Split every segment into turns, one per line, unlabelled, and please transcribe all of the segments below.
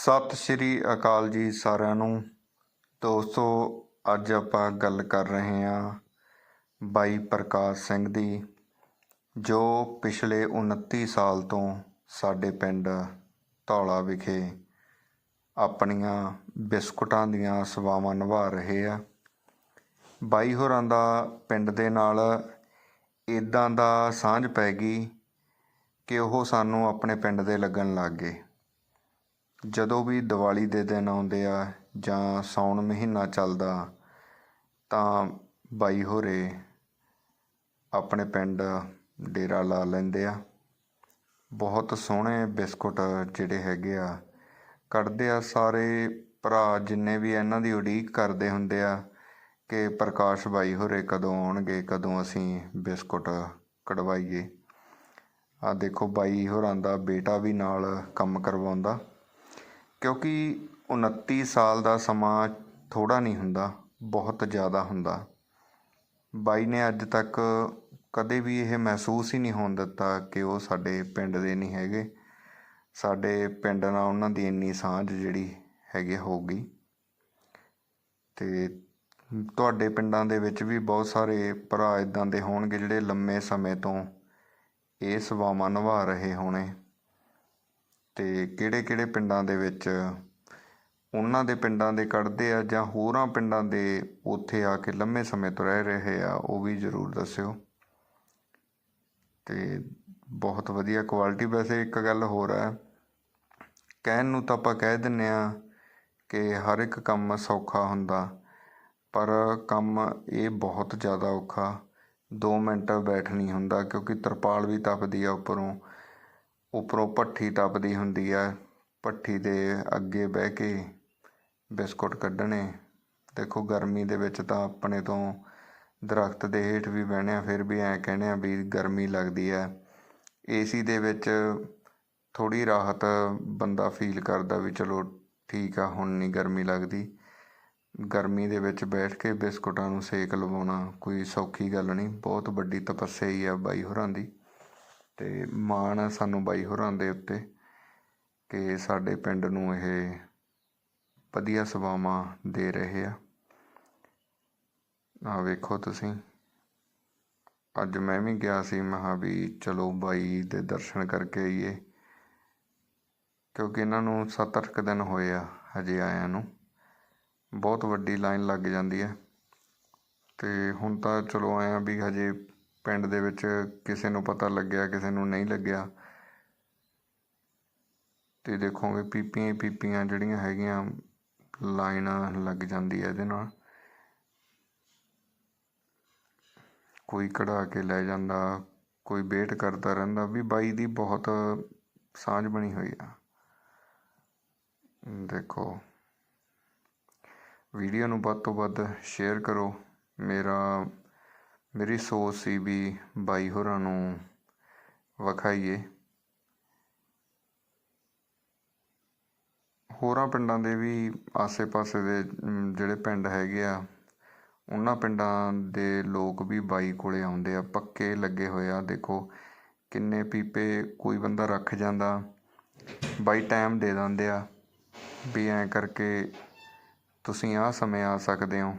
ਸਤਿ ਸ਼੍ਰੀ ਅਕਾਲ ਜੀ ਸਾਰਿਆਂ ਨੂੰ। ਦੋਸਤੋ, ਅੱਜ ਆਪਾਂ ਗੱਲ ਕਰ ਰਹੇ ਹਾਂ ਬਾਈ ਪ੍ਰਕਾਸ਼ ਸਿੰਘ ਦੀ, ਜੋ ਪਿਛਲੇ 29 ਸਾਲ ਤੋਂ ਸਾਡੇ ਪਿੰਡ ਧੌਲਾ ਵਿਖੇ ਆਪਣੀਆਂ ਬਿਸਕੁਟਾਂ ਦੀਆਂ ਸੇਵਾਵਾਂ ਨਿਭਾ ਰਹੇ ਆ। ਬਾਈ ਹੋਰਾਂ ਦਾ ਪਿੰਡ ਦੇ ਨਾਲ ਇਦਾਂ ਦਾ ਸਾਂਝ ਪੈ ਗਈ ਕਿ ਉਹ ਸਾਨੂੰ ਆਪਣੇ ਪਿੰਡ ਦੇ ਲੱਗਣ ਲੱਗ ਗਏ। ਜਦੋਂ ਵੀ ਦਿਵਾਲੀ ਦੇ ਦਿਨ ਆਉਂਦੇ ਆ ਜਾਂ ਸਾਉਣ ਮਹੀਨਾ ਚੱਲਦਾ, ਤਾਂ ਬਾਈ ਹੋਰੇ ਆਪਣੇ ਪਿੰਡ ਡੇਰਾ ਲਾ ਲੈਂਦੇ ਆ। ਬਹੁਤ ਸੋਹਣੇ ਬਿਸਕੁਟ ਜਿਹੜੇ ਹੈਗੇ ਆ, ਕੱਢਦੇ ਆ ਸਾਰੇ ਭਰਾ ਜਿੰਨੇ ਵੀ ਇਹਨਾਂ ਦੀ ਉਡੀਕ ਕਰਦੇ ਹੁੰਦੇ ਆ ਕਿ ਪ੍ਰਕਾਸ਼ ਬਾਈ ਹੋਰੇ ਕਦੋਂ ਆਉਣਗੇ, ਕਦੋਂ ਅਸੀਂ ਬਿਸਕੁਟ ਕਢਵਾਈਏ। ਆ ਦੇਖੋ ਬਾਈ ਹੋਰਾਂ ਦਾ ਬੇਟਾ ਵੀ ਨਾਲ ਕੰਮ ਕਰਵਾਉਂਦਾ। ਕਿਉਂਕਿ 29 ਸਾਲ ਦਾ ਸਮਾਂ ਥੋੜ੍ਹਾ ਨਹੀਂ ਹੁੰਦਾ, ਬਹੁਤ ਜ਼ਿਆਦਾ ਹੁੰਦਾ। ਬਾਈ ਨੇ ਅੱਜ ਤੱਕ ਕਦੇ ਵੀ ਇਹ ਮਹਿਸੂਸ ਹੀ ਨਹੀਂ ਹੋਣ ਦਿੱਤਾ ਕਿ ਉਹ ਸਾਡੇ ਪਿੰਡ ਦੇ ਨਹੀਂ ਹੈਗੇ। ਸਾਡੇ ਪਿੰਡ ਨਾਲ ਉਹਨਾਂ ਦੀ ਇੰਨੀ ਸਾਂਝ ਜਿਹੜੀ ਹੈਗੀ ਹੋਊਗੀ। ਤੇ ਤੁਹਾਡੇ ਪਿੰਡਾਂ ਦੇ ਵਿੱਚ ਵੀ ਬਹੁਤ ਸਾਰੇ ਭਰਾ ਇਦਾਂ ਦੇ ਹੋਣਗੇ ਜਿਹੜੇ ਲੰਮੇ ਸਮੇਂ ਤੋਂ ਇਹ ਸੇਵਾਵਾਂ ਨਿਭਾ ਰਹੇ ਹੋਣੇ। ਅਤੇ ਕਿਹੜੇ ਕਿਹੜੇ ਪਿੰਡਾਂ ਦੇ ਵਿੱਚ ਉਹਨਾਂ ਦੇ ਪਿੰਡਾਂ ਦੇ ਕੱਢਦੇ ਆ ਜਾਂ ਹੋਰਾਂ ਪਿੰਡਾਂ ਦੇ ਉੱਥੇ ਆ ਕੇ ਲੰਮੇ ਸਮੇਂ ਤੋਂ ਰਹਿ ਰਹੇ ਆ, ਉਹ ਵੀ ਜ਼ਰੂਰ ਦੱਸਿਓ। ਤੇ ਬਹੁਤ ਵਧੀਆ ਕੁਆਲਿਟੀ ਵੈਸੇ ਇੱਕ ਗੱਲ ਹੋਰ ਹੈ। ਕਹਿਣ ਨੂੰ ਤਾਂ ਆਪਾਂ ਕਹਿ ਦਿੰਨੇ ਆ ਕਿ ਹਰ ਇੱਕ ਕੰਮ ਸੌਖਾ ਹੁੰਦਾ, ਪਰ ਕੰਮ ਇਹ ਬਹੁਤ ਜ਼ਿਆਦਾ ਔਖਾ। 2 ਮਿੰਟ ਬੈਠ ਨਹੀਂ ਹੁੰਦਾ ਕਿਉਂਕਿ ਤਰਪਾਲ ਵੀ ਤਪਦੀ ਆ ਉੱਪਰੋਂ। ਉੱਪਰੋਂ ਭੱਠੀ ਤਪਦੀ ਹੁੰਦੀ ਆ। ਭੱਠੀ ਦੇ ਅੱਗੇ ਬਹਿ ਕੇ ਬਿਸਕੁਟ ਕੱਢਣੇ। ਦੇਖੋ, ਗਰਮੀ ਦੇ ਵਿੱਚ ਤਾਂ ਆਪਣੇ ਤੋਂ ਦਰਖਤ ਦੇ ਹੇਠ ਵੀ ਬਹਿਣੇ ਆ, ਫਿਰ ਵੀ ਐਂ ਕਹਿੰਦੇ ਆ ਵੀ ਗਰਮੀ ਲੱਗਦੀ ਆ। ਏਸੀ ਦੇ ਵਿੱਚ ਥੋੜੀ ਰਾਹਤ ਬੰਦਾ ਫੀਲ ਕਰਦਾ ਵੀ ਚਲੋ ਠੀਕ ਆ, ਹੁਣ ਨਹੀਂ ਗਰਮੀ ਲੱਗਦੀ। ਗਰਮੀ ਦੇ ਵਿੱਚ ਬੈਠ ਕੇ ਬਿਸਕੁਟਾਂ ਨੂੰ ਸੇਕ ਲਵਾਉਣਾ ਕੋਈ ਸੌਖੀ ਗੱਲ ਨਹੀਂ, ਬਹੁਤ ਵੱਡੀ ਤਪੱਸਿਆ ਹੀ ਆ ਬਾਈ ਹੋਰਾਂ ਦੀ। ਅਤੇ ਮਾਣ ਆ ਸਾਨੂੰ ਬਾਈ ਹੋਰਾਂ ਦੇ ਉੱਤੇ ਕਿ ਸਾਡੇ ਪਿੰਡ ਨੂੰ ਇਹ ਵਧੀਆ ਸੇਵਾਵਾਂ ਦੇ ਰਹੇ ਆ। ਆ ਵੇਖੋ ਤੁਸੀਂ। ਅੱਜ ਮੈਂ ਵੀ ਗਿਆ ਸੀ, ਮੈਂ ਕਿਹਾ ਵੀ ਚਲੋ ਬਾਈ ਦੇ ਦਰਸ਼ਨ ਕਰਕੇ ਆਈਏ। ਕਿਉਂਕਿ ਇਹਨਾਂ ਨੂੰ 7-8 ਦਿਨ ਹੋਏ ਆ ਹਜੇ ਆਇਆਂ ਨੂੰ। ਬਹੁਤ ਵੱਡੀ ਲਾਈਨ ਲੱਗ ਜਾਂਦੀ ਹੈ ਤੇ ਹੁਣ ਤਾਂ ਚਲੋ ਆਇਆ ਵੀ ਹਜੇ ਪਿੰਡ ਦੇ ਵਿੱਚ ਕਿਸੇ ਨੂੰ ਪਤਾ ਲੱਗਿਆ, ਕਿਸੇ ਨੂੰ ਨਹੀਂ ਲੱਗਿਆ। ਤੇ ਦੇਖੋਗੇ ਪੀਪੀਆਂ ਹੀ ਪੀਪੀਆਂ ਜਿਹੜੀਆਂ ਹੈਗੀਆਂ, ਲਾਈਨਾਂ ਲੱਗ ਜਾਂਦੀ ਹੈ ਇਹਦੇ ਨਾਲ। ਕੋਈ ਕਢਾ ਕੇ ਲੈ ਜਾਂਦਾ, ਕੋਈ ਵੇਟ ਕਰਦਾ ਰਹਿੰਦਾ ਵੀ ਬਾਈ ਦੀ ਬਹੁਤ ਸਾਂਝ ਬਣੀ ਹੋਈ ਆ। ਦੇਖੋ, ਵੀਡੀਓ ਨੂੰ ਵੱਧ ਤੋਂ ਵੱਧ ਸ਼ੇਅਰ ਕਰੋ। ਮੇਰਾ ਮੇਰੀ ਸੋਚ ਸੀ ਵੀ ਬਾਈ ਹੋਰਾਂ ਨੂੰ ਵਿਖਾਈਏ। ਹੋਰਾਂ ਪਿੰਡਾਂ ਦੇ ਵੀ ਆਸੇ-ਪਾਸੇ ਦੇ ਜਿਹੜੇ ਪਿੰਡ ਹੈਗੇ ਆ, ਉਹਨਾਂ ਪਿੰਡਾਂ ਦੇ ਲੋਕ ਵੀ ਬਾਈ ਕੋਲੇ ਆਉਂਦੇ ਆ, ਪੱਕੇ ਲੱਗੇ ਹੋਏ ਆ। ਦੇਖੋ ਕਿੰਨੇ ਪੀਪੇ ਕੋਈ ਬੰਦਾ ਰੱਖ ਜਾਂਦਾ, ਬਾਈ ਟਾਈਮ ਦੇ ਦਿੰਦੇ ਆ ਵੀ ਐਂ ਕਰਕੇ ਤੁਸੀਂ ਆਹ ਸਮੇਂ ਆ ਸਕਦੇ ਹੋ।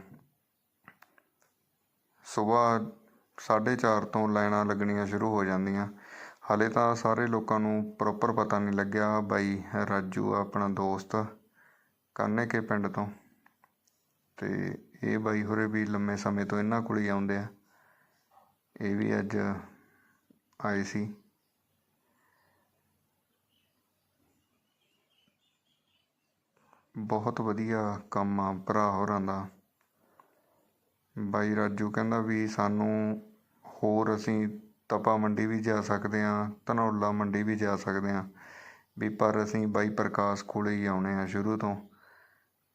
ਸਵੇਰ 4:30 ਤੋਂ ਲਾਈਨਾਂ ਲੱਗਣੀਆਂ ਸ਼ੁਰੂ ਹੋ ਜਾਂਦੀਆਂ। ਹਾਲੇ ਤਾਂ ਸਾਰੇ ਲੋਕਾਂ ਨੂੰ ਪ੍ਰੋਪਰ ਪਤਾ ਨਹੀਂ ਲੱਗਿਆ ਬਾਈ ਰਾਜੂ ਆ ਆਪਣਾ ਦੋਸਤ ਕਾਨੇ ਕੇ ਪਿੰਡ ਤੋਂ। ਤੇ ਇਹ ਬਾਈ ਹੋਰੇ ਵੀ ਲੰਮੇ ਸਮੇਂ ਤੋਂ ਇਹਨਾਂ ਕੋਲ ਹੀ ਆਉਂਦੇ ਆ। ਇਹ ਵੀ ਅੱਜ ਆਏ ਸੀ। ਬਹੁਤ ਵਧੀਆ ਕੰਮ ਆ ਭਰਾ ਹੋਰਾਂ ਦਾ। ਬਾਈ ਰਾਜੂ ਕਹਿੰਦਾ ਵੀ ਸਾਨੂੰ ਹੋਰ ਅਸੀਂ ਤਪਾ ਮੰਡੀ ਵੀ ਜਾ ਸਕਦੇ ਹਾਂ, ਧਨੌਲਾ ਮੰਡੀ ਵੀ ਜਾ ਸਕਦੇ ਹਾਂ। ਵੀ ਪਰ ਅਸੀਂ ਬਾਈ ਪ੍ਰਕਾਸ਼ ਕੋਲੇ ਹੀ ਆਉਣੇ ਆ ਸ਼ੁਰੂ ਤੋਂ।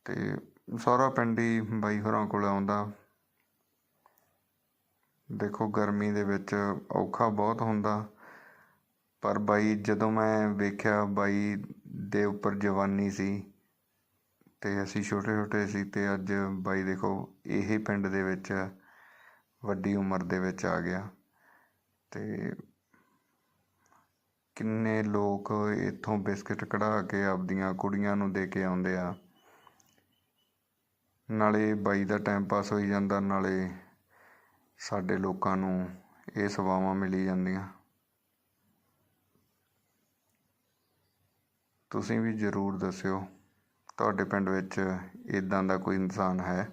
ਤੇ ਸਾਰਾ ਪਿੰਡ ਹੀ ਬਾਈ ਹੋਰਾਂ ਕੋਲ ਆਉਂਦਾ। ਦੇਖੋ ਗਰਮੀ ਦੇ ਵਿੱਚ ਔਖਾ ਬਹੁਤ ਹੁੰਦਾ। ਪਰ ਬਾਈ ਜਦੋਂ ਮੈਂ ਵੇਖਿਆ ਬਾਈ ਦੇ ਉੱਪਰ ਜਵਾਨੀ ਸੀ ਅਤੇ ਅਸੀਂ ਛੋਟੇ ਛੋਟੇ ਸੀ ਅਤੇ ਅੱਜ ਬਾਈ ਦੇਖੋ ਇਹ ਪਿੰਡ ਦੇ ਵਿੱਚ ਵੱਡੀ ਉਮਰ ਦੇ ਵਿੱਚ ਆ ਗਿਆ। ਅਤੇ ਕਿੰਨੇ ਲੋਕ ਇੱਥੋਂ ਬਿਸਕਿਟ ਕਢਾ ਕੇ ਆਪਦੀਆਂ ਕੁੜੀਆਂ ਨੂੰ ਦੇ ਕੇ ਆਉਂਦੇ ਆ। ਨਾਲੇ ਬਾਈ ਦਾ ਟਾਈਮ ਪਾਸ ਹੋਈ ਜਾਂਦਾ, ਨਾਲੇ ਸਾਡੇ ਲੋਕਾਂ ਨੂੰ ਇਹ ਸੇਵਾਵਾਂ ਮਿਲੀ ਜਾਂਦੀਆਂ। ਤੁਸੀਂ ਵੀ ਜ਼ਰੂਰ ਦੱਸਿਓ। ਤੁਹਾਡੇ ਪਿੰਡ ਵਿੱਚ ਇੱਦਾਂ ਦਾ ਕੋਈ ਇਨਸਾਨ ਹੈ?